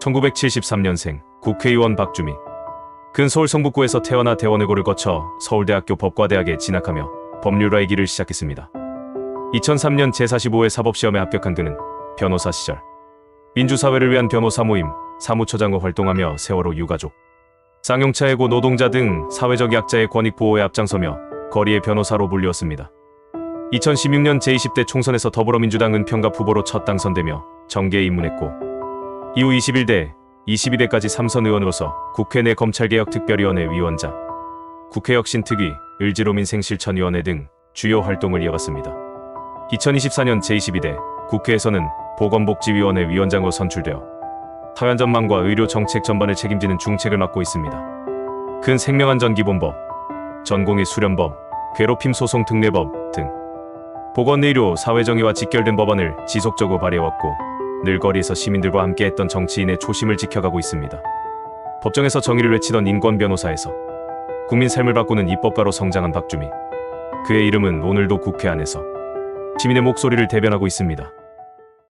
1973년생 국회의원 박주미. 근 서울 성북구에서 태어나 대원외고를 거쳐 서울대학교 법과대학에 진학하며 법률가의 길을 시작했습니다. 2003년 제45회 사법시험에 합격한 그는 변호사 시절 민주사회를 위한 변호사 모임 사무처장으로 활동하며 세월호 유가족, 쌍용차 해고 노동자 등 사회적 약자의 권익 보호에 앞장서며 거리의 변호사로 불리웠습니다. 2016년 제20대 총선에서 더불어민주당 은평갑 후보로 첫 당선되며 정계에 입문했고 이후 21대, 22대까지 삼선 의원으로서 국회 내 검찰개혁특별위원회 위원장, 국회혁신특위, 을지로민 생실천위원회 등 주요 활동을 이어갔습니다. 2024년 제22대 국회에서는 보건복지위원회 위원장으로 선출되어 타연전망과 의료 정책 전반을 책임지는 중책을 맡고 있습니다. 근 생명안전 기본법, 전공의 수련법, 괴롭힘 소송 특례법 등 보건의료 사회정의와 직결된 법안을 지속적으로 발의해왔고 늘 거리에서 시민들과 함께했던 정치인의 초심을 지켜가고 있습니다. 법정에서 정의를 외치던 인권 변호사에서 국민 삶을 바꾸는 입법가로 성장한 박주미. 그의 이름은 오늘도 국회 안에서 시민의 목소리를 대변하고 있습니다.